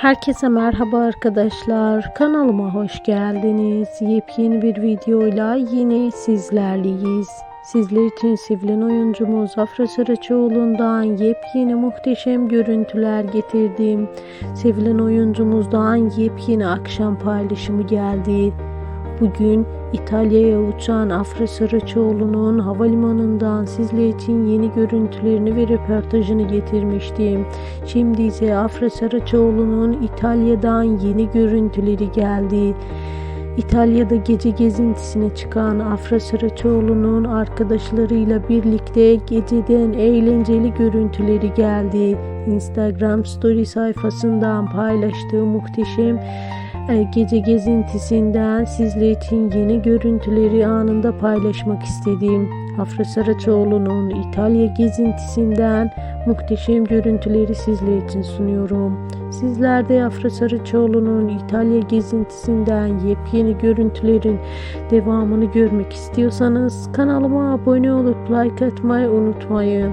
Herkese merhaba arkadaşlar. Kanalıma hoş geldiniz. Yepyeni bir videoyla yine sizlerleyiz. Sizler için sevilen oyuncumuz Afra Saraçoğlu'ndan yepyeni muhteşem görüntüler getirdim. Sevilen oyuncumuzdan yepyeni akşam paylaşımı geldi. Bugün İtalya'ya uçan Afra Saraçoğlu'nun havalimanından sizler için yeni görüntülerini ve röportajını getirmiştim. Şimdi ise Afra Saraçoğlu'nun İtalya'dan yeni görüntüleri geldi. İtalya'da gece gezintisine çıkan Afra Saraçoğlu'nun arkadaşlarıyla birlikte geceden eğlenceli görüntüleri geldi. Instagram story sayfasından paylaştığı muhteşem gece gezintisinden sizler için yeni görüntüleri anında paylaşmak istedim. Afra Saraçoğlu'nun İtalya gezintisinden muhteşem görüntüleri sizler için sunuyorum. Sizler de Afra Saraçoğlu'nun İtalya gezintisinden yepyeni görüntülerin devamını görmek istiyorsanız kanalıma abone olup like atmayı unutmayın.